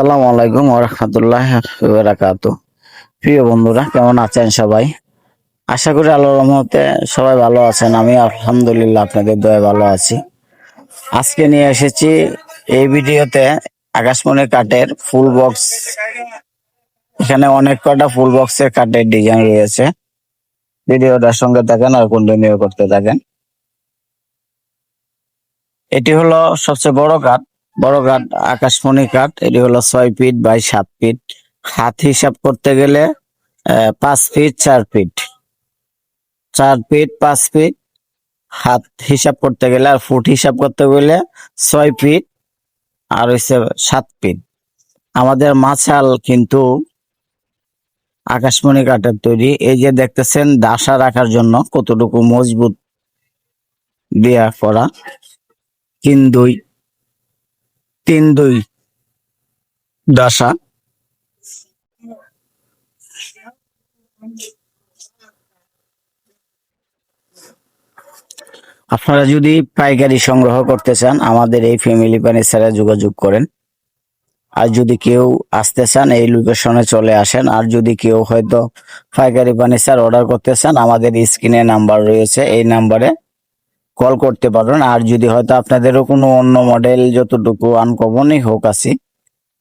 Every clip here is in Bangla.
আসসালামু আলাইকুম ওরহামতুল্লাহ বারাকাত প্রিয় বন্ধুরা, কেমন আছেন সবাই? আশা করি আল্লাহর রহমতে সবাই ভালো আছেন আমি আলহামদুলিল্লাহ আপনাদের দয়া ভালো আছি। আজকে নিয়ে এসেছি এই ভিডিওতে আকাশমণি কাঠের ফুল বক্স। এখানে অনেক কটা ফুল বক্সের কাঠের ডিজাইন রয়েছে। ভিডিওটার সঙ্গে থাকেন আর কন্টিনিউ করতে থাকেন। এটি হলো সবচেয়ে বড় কাঠ। বড় কাঠ আকাশমণি কাঠ এটি হলো ছয় ফিট বাই সাত ফিট। হাত হিসাব করতে গেলে পাঁচ ফিট, চার ফিট। চার ফিট, পাঁচ ফিট। হাত হিসাব করতে গেলে আর ফুট হিসাব করতে গেলে ছয় ফিট আর হচ্ছে সাত ফিট। আমাদের মাছাল কিন্তু আকাশমণি কাঠের তৈরি। এই যে দেখতেছেন দাসা রাখার জন্য কতটুকু মজবুত দেয়া করা। তিন দুই তিন দুই দশা। আপনারা যদি পাইকারি সংগ্রহ করতে চান, আমাদের এই ফ্যামিলি ফার্নিচারে যোগাযোগ করেন। আর যদি কেউ আসতে চান, এই লোকেশনে চলে আসেন। আর যদি কেউ হয়তো পাইকারি ফার্নিচার অর্ডার করতে চান, আমাদের স্ক্রিনে নাম্বার রয়েছে। এই নাম্বারে কল করতে পারেন আর যদি হয়তো আপনাদেরও কোনো অন্য মডেল যতটুকু আনকমনই হোক আছে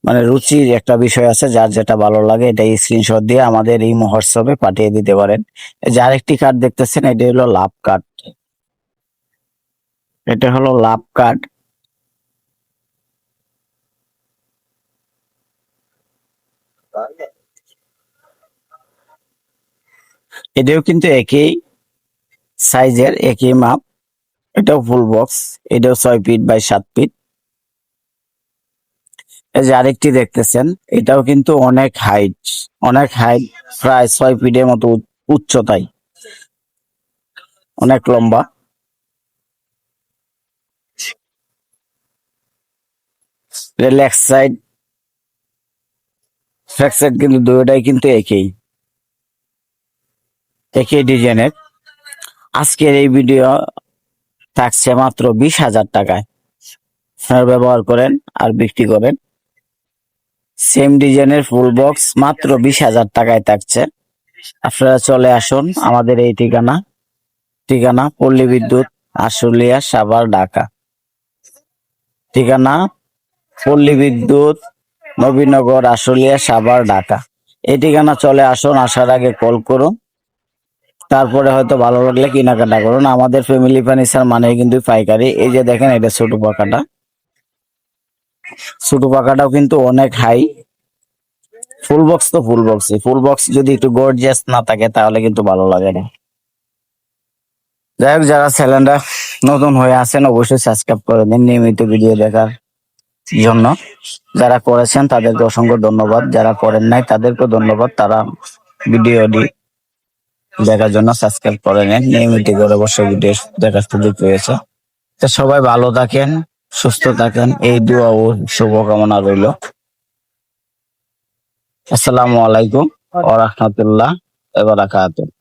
মানে রুচির একটা বিষয় আছে, যার যেটা ভালো লাগে এটা স্ক্রিনশট দিয়ে আমাদের এই মহোৎসবে পাঠিয়ে দিতে পারেন। যার একটি কার্ড দেখতেছেন, এটা হলো লাভ কার্ড এটা হলো লাভ কার্ড এটাও কিন্তু একই সাইজের একই মাপ। এটাও ফুল বক্স এটাও ছয় ফিট বাই সাত ফিট এই যে আরেকটি দেখতেছেন, এটাও কিন্তু অনেক হাইট অনেক হাইট প্রায় ছয় ফিটের মতো উচ্চতায়। অনেক লম্বা। লেফট সাইড ব্যাক সাইড কিন্তু দুটোটাই কিন্তু একই। একই ডিজাইনের আজকের এই ভিডিও থাকছে মাত্র বিশ হাজার টাকায়। ব্যবহার করেন আর বিক্রি করেন সেম ডিজাইনের ফুল বক্স মাত্র বিশ হাজার টাকায় থাকছে। আপনারা চলে আসুন আমাদের এই ঠিকানা। ঠিকানা পল্লী বিদ্যুৎ, আশুলিয়া, সাভার, ঢাকা। ঠিকানা পল্লী বিদ্যুৎ, নবীনগর, আশুলিয়া, সাভার, ঢাকা। এই ঠিকানা চলে আসুন, আসার আগে কল করুন। তারপরে হয়তো ভালো লাগলে কেনাকাটা করুন। আমাদের ফ্যামিলি ফার্নিচার মানে কিন্তু পাইকারি। এই যে দেখেন, এটা ছোট পাকাটা। ছোট পাকাটাও কিন্তু অনেক হাই ফুল বক্স তো ফুল বক্স ফুল বক্স যদি একটু গর্জিয়াস না থাকে, তাহলে কিন্তু ভালো লাগে না। যাই হোক, যারা চ্যানেলটা নতুন হয়ে আছেন, অবশ্যই সাবস্ক্রাইব করে দিন নিয়মিত ভিডিও দেখার জন্য। যারা করেছেন, তাদেরকে অসংখ্য ধন্যবাদ। যারা করেন নাই, তাদেরকেও ধন্যবাদ। তারা ভিডিও ভিডিওটি দেখার জন্য সাবস্ক্রাইব করে নেন। নিয়মিত করে বসে ভিডিও দেখার সুযোগ পেয়েছে। তো সবাই ভালো থাকেন, সুস্থ থাকেন। এই দোয়া ও শুভকামনা রইল। আসসালামু আলাইকুম ওয়া রাহমাতুল্লাহ ওয়া বারাকাতুহু।